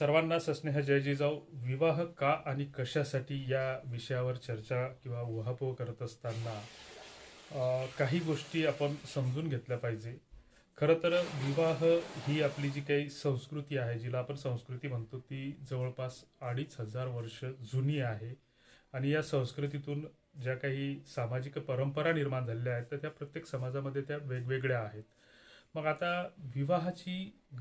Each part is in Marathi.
सर्वांना सस्नेह जय जिजाऊ विवाह का आणि कशासाठी या विषयावर चर्चा किंवा उहापोह करत असताना काही गोष्टी आपण समजून घेतल्या पाहिजे. खरं तर विवाह ही आपली जी काही संस्कृती आहे जिला आपण संस्कृती म्हणतो ती जवळपास अडीच हजार वर्ष जुनी आहे. आणि या संस्कृतीतून ज्या काही सामाजिक परंपरा निर्माण झालेल्या आहेत तर त्या प्रत्येक समाजामध्ये त्या वेगवेगळ्या आहेत. मग आता विवाहाची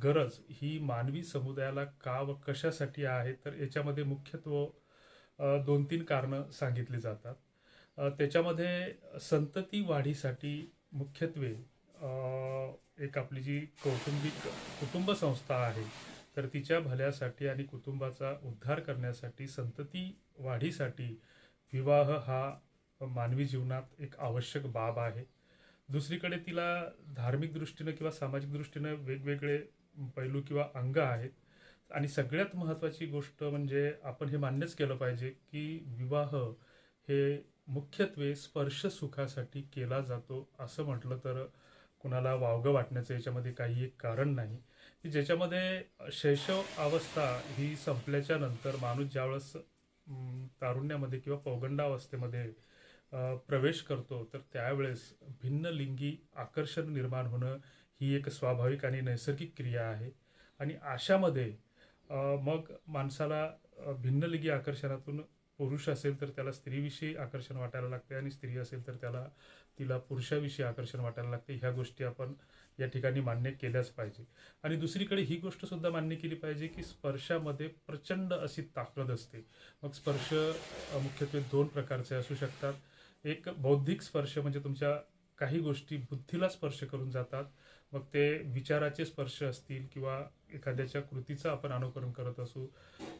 गरज ही मानवी समुदायाला का व कशासाठी आहे? तर याच्यामध्ये मुख्यत्व दोन तीन कारणं सांगितली जातात. त्याच्यामध्ये संतती वाढीसाठी मुख्यत्वे एक आपली जी कौटुंबिक कुटुंब संस्था आहे तर तिच्या भल्यासाठी आणि कुटुंबाचा उद्धार करण्यासाठी संतती वाढीसाठी विवाह हा मानवी जीवनात एक आवश्यक बाब आहे. दुसरीकडे तिला धार्मिक दृष्टीनं किंवा सामाजिक दृष्टीनं वेगवेगळे पैलू किंवा अंग आहेत. आणि सगळ्यात महत्त्वाची गोष्ट म्हणजे आपण हे मान्यच केलं पाहिजे की विवाह हे मुख्यत्वे स्पर्श सुखासाठी केला जातो असं म्हटलं तर कुणाला वावगं वाटण्याचं याच्यामध्ये काही एक कारण नाही. की ज्याच्यामध्ये शैशव अवस्था ही संपल्याच्या नंतर माणूस ज्यावेळेस तारुण्यामध्ये किंवा पौगंडावस्थेमध्ये प्रवेश करतो तर त्यावेळेस भिन्न लिंगी आकर्षण निर्माण होणं ही एक स्वाभाविक आणि नैसर्गिक क्रिया आहे. आणि अशामध्ये मग माणसाला भिन्नलिंगी आकर्षणातून पुरुष असेल तर त्याला स्त्रीविषयी आकर्षण वाटायला लागते आणि स्त्री असेल तर त्याला तिला पुरुषाविषयी आकर्षण वाटायला लागते. ह्या गोष्टी आपण या ठिकाणी मान्य केल्याच पाहिजे. आणि दुसरीकडे ही गोष्ट सुद्धा मान्य केली पाहिजे की स्पर्शामध्ये प्रचंड अशी ताकद असते. मग स्पर्श मुख्यत्वे दोन प्रकारचे असू शकतात. एक बौद्धिक स्पर्श म्हणजे तुमच्या काही गोष्टी बुद्धीला स्पर्श करून जातात. मग ते विचाराचे स्पर्श असतील किंवा एखाद्याच्या कृतीचं आपण अनुकरण करत असू.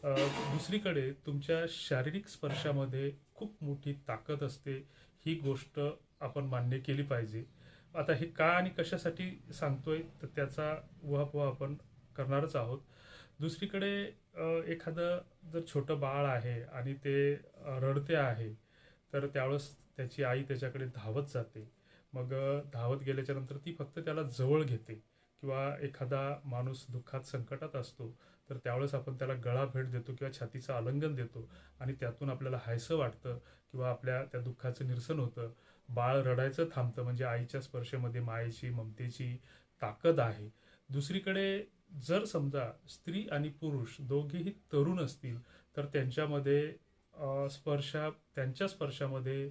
दुसरीकडे तुमच्या शारीरिक स्पर्शामध्ये खूप मोठी ताकद असते. ही गोष्ट आपण मान्य केली पाहिजे. आता हे का आणि कशासाठी सांगतोय? तर त्याचा उहापोहा आपण करणारच आहोत. दुसरीकडे एखादं जर छोटं बाळ आहे आणि ते रडते आहे तर त्यावेळेस त्याची आई त्याच्याकडे धावत जाते. मग धावत गेल्याच्यानंतर ती फक्त त्याला जवळ घेते किंवा एखादा माणूस दुःखात संकटात असतो तर त्यावेळेस आपण त्याला गळा भेट देतो किंवा छातीचं आलिंगन देतो आणि त्यातून आपल्याला हायसं वाटतं किंवा आपल्या त्या दुःखाचं निरसन होतं. बाळ रडायचं थांबतं म्हणजे आईच्या स्पर्शेमध्ये मायेची ममतेची ताकद आहे. दुसरीकडे जर समजा स्त्री आणि पुरुष दोघेही तरुण असतील तर त्यांच्यामध्ये स्पर्शा त्यांच्या स्पर्शामध्ये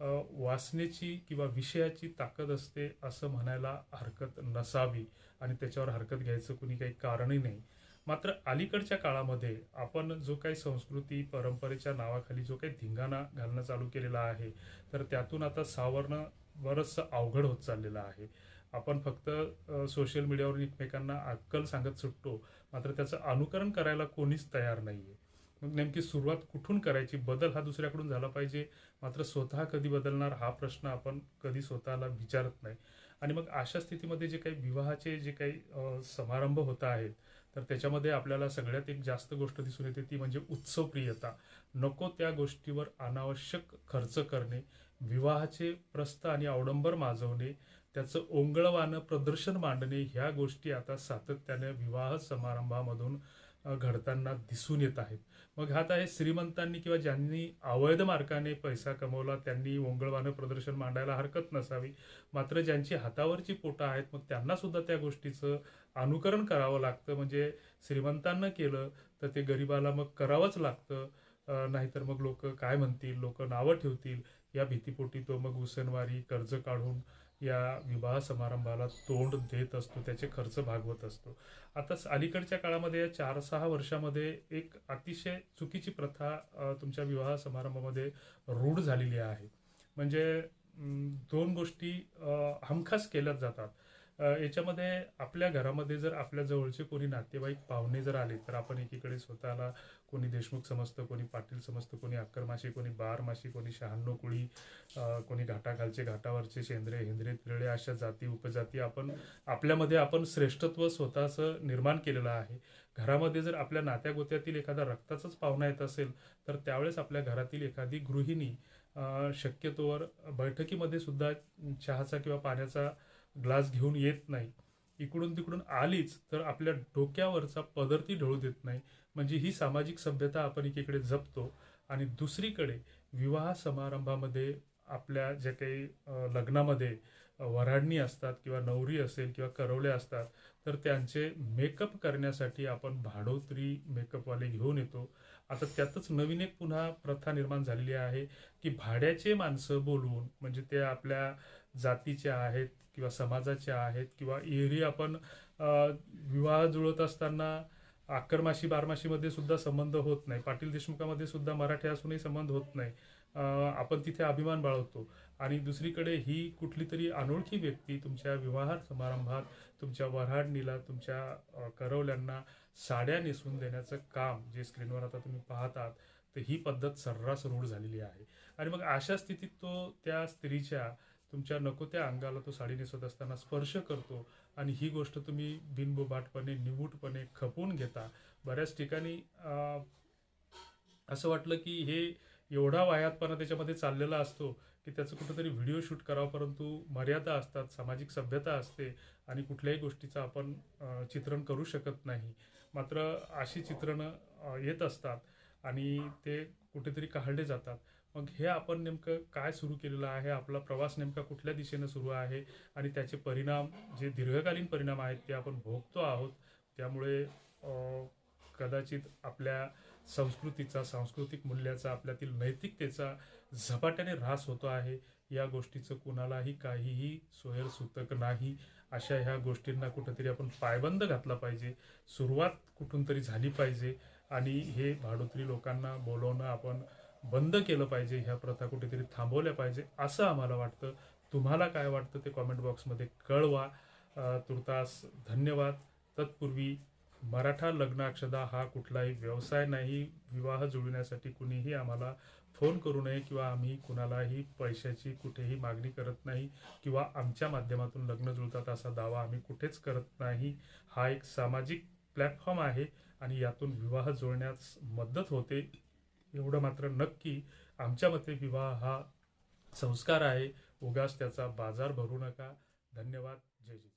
वाचनेची किंवा विषयाची ताकद असते असं म्हणायला हरकत नसावी आणि त्याच्यावर हरकत घ्यायचं कुणी काही कारणही नाही. मात्र अलीकडच्या काळामध्ये आपण जो काही संस्कृती परंपरेच्या नावाखाली जो काही धिंगाणा घालणं चालू केलेला आहे तर त्यातून आता सावरणं बरंचसं अवघड होत चाललेलं आहे. आपण फक्त सोशल मीडियावरून एकमेकांना अक्कल सांगत सुटतो मात्र त्याचं अनुकरण करायला कोणीच तयार नाही आहे मग नेमकी सुरुवात कुठून करायची? बदल हा दुसऱ्याकडून झाला पाहिजे. मात्र स्वतः कधी बदलणार हा प्रश्न आपण कधी स्वतःला विचारत नाही. आणि मग अशा स्थितीमध्ये जे काही विवाहाचे जे काही समारंभ होत आहेत तर त्याच्यामध्ये आपल्याला सगळ्यात एक जास्त गोष्ट दिसून येते ती म्हणजे उत्सवप्रियता. नको त्या गोष्टीवर अनावश्यक खर्च करणे विवाहाचे प्रस्थ आणि अवडंबर माजवणे त्याचं ओंगळवानं प्रदर्शन मांडणे ह्या गोष्टी आता सातत्याने विवाह समारंभामधून घडताना दिसून येत आहेत. मग ह्यात आहे श्रीमंतांनी किंवा ज्यांनी अवैध मार्गाने पैसा कमवला त्यांनी ओंगळवानं प्रदर्शन मांडायला हरकत नसावी. मात्र ज्यांची हातावरची पोटं आहेत मग त्यांनासुद्धा त्या गोष्टीचं अनुकरण करावं लागतं. म्हणजे श्रीमंतांना केलं तर ते गरिबाला मग करावंच लागतं. नाहीतर मग लोक काय म्हणतील? लोक नावं ठेवतील? या भीतीपोटी तो मग उसनवारी कर्ज काढून या विवाह समारंभाला तोंड देत असतो त्याचे खर्च भागवत असतो. आता स- अलीकडच्या काळामध्ये या चार सहा वर्षामध्ये एक अतिशय चुकीची प्रथा तुमच्या विवाह समारंभामध्ये रूढ झालेली आहे. म्हणजे दोन गोष्टी हमखास केल्याच जातात. याच्यामध्ये आपल्या घरामध्ये जर आपल्या जवळचे कोणी नातेवाईक पाहुणे जर आले तर आपण एकीकडे स्वतःला कोणी देशमुख समजतं कोणी पाटील समजतं कोणी अक्करमाशी कोणी बारमाशी कोणी शहाण्णव कुळी कोणी घाटाखालचे घाटावरचे शेंद्रे हेंद्रे तिरळे अशा जाती उपजाती आपण आपल्यामध्ये आपण श्रेष्ठत्व स्वतःचं निर्माण केलेलं आहे. घरामध्ये जर आपल्या नात्यागोत्यातील एखादा रक्ताचाच पाहुणा येत असेल तर त्यावेळेस आपल्या घरातील एखादी गृहिणी शक्यतोवर बैठकीमध्ये सुद्धा चहाचा किंवा पाण्याचा ग्लास घेऊन येत नाही. इकडून तिकडून आलीच तर आपल्या डोक्यावरचा पदर ती ढळू देत नाही. म्हणजे ही सामाजिक सभ्यता आपण एकीकडे जपतो आणि दुसरीकडे विवाह समारंभामध्ये आपल्या ज्या काही लग्नामध्ये वऱ्हाडणी असतात किंवा नवरी असेल किंवा करवले असतात तर त्यांचे मेकअप करण्यासाठी आपण भाडोत्री मेकअपवाले घेऊन येतो. आता त्यातच नवीन एक पुन्हा प्रथा निर्माण झालेली आहे की भाड्याचे माणसं बोलवून म्हणजे ते आपल्या जातीच्या आहेत किंवा समाजाच्या आहेत किंवा एरी आपण विवाह जुळत असताना आकरमाशी बारमाशीमध्ये सुद्धा संबंध होत नाही. पाटील देशमुखामध्ये सुद्धा मराठी असूनही संबंध होत नाही. आपण तिथे अभिमान बाळगतो. आणि दुसरीकडे ही कुठली तरी अनोळखी व्यक्ती तुमच्या विवाह समारंभात तुमच्या वऱ्हाडणीला तुमच्या करवल्यांना साड्या नेसून देण्याचं काम जे स्क्रीनवर आता तुम्ही पाहतात तर ही पद्धत सर्रास रूढ झालेली आहे. आणि मग अशा स्थितीत तो त्या स्त्रीच्या तुमच्या नको त्या अंगाला तो साडी नेसत असताना स्पर्श करतो आणि ही गोष्ट तुम्ही बिनबोभाटपणे निमूटपणे खपवून घेता. बऱ्याच ठिकाणी असं वाटलं की हे एवढा वायातपणा त्याच्यामध्ये चाललेला असतो की त्याचं कुठंतरी व्हिडिओ शूट करावा परंतु मर्यादा असतात सामाजिक सभ्यता असते आणि कुठल्याही गोष्टीचं आपण चित्रण करू शकत नाही. मात्र अशी चित्रणं येत असतात आणि ते कुठेतरी काढले जातात. मग हे आपण नेमकं काय सुरू केलेलं आहे? आपला प्रवास नेमका कुठल्या दिशेनं सुरू आहे? आणि त्याचे परिणाम जे दीर्घकालीन परिणाम आहेत ते आपण भोगतो आहोत. त्यामुळे कदाचित आपल्या संस्कृतीचा सांस्कृतिक मूल्याचा आपल्यातील नैतिकतेचा झपाट्याने ऱ्हास होतो आहे. या गोष्टीचं कुणालाही काहीही सोयर सुतक नाही. अशा ह्या गोष्टींना कुठंतरी आपण पायबंद घातला पाहिजे. सुरुवात कुठून तरी झाली पाहिजे. आणि हे भाडोत्री लोकांना बोलवणं आपण बंद केलं पाहिजे ह्या प्रथा कुठेतरी थांबवल्या पाहिजे असं आम्हाला वाटतं. तुम्हाला काय वाटतं ते कॉमेंट बॉक्समध्ये कळवा. तुर्तास धन्यवाद. तत्पूर्वी मराठा लग्नाक्षदा हा कुठलाही व्यवसाय नाही. विवाह जुळविण्यासाठी कुणीही आम्हाला फोन करू नये किंवा आम्ही कुणालाही पैशाची कुठेही मागणी करत नाही किंवा आमच्या माध्यमातून लग्न जुळतात असा दावा आम्ही कुठेच करत नाही. हा एक सामाजिक प्लॅटफॉर्म आहे आणि यातून विवाह जुळण्यास मदत होते. एवढं मात्र नक्की आमच्या मते विवाह हा संस्कार आहे. उगाच त्याचा बाजार भरू नका. धन्यवाद. जय जय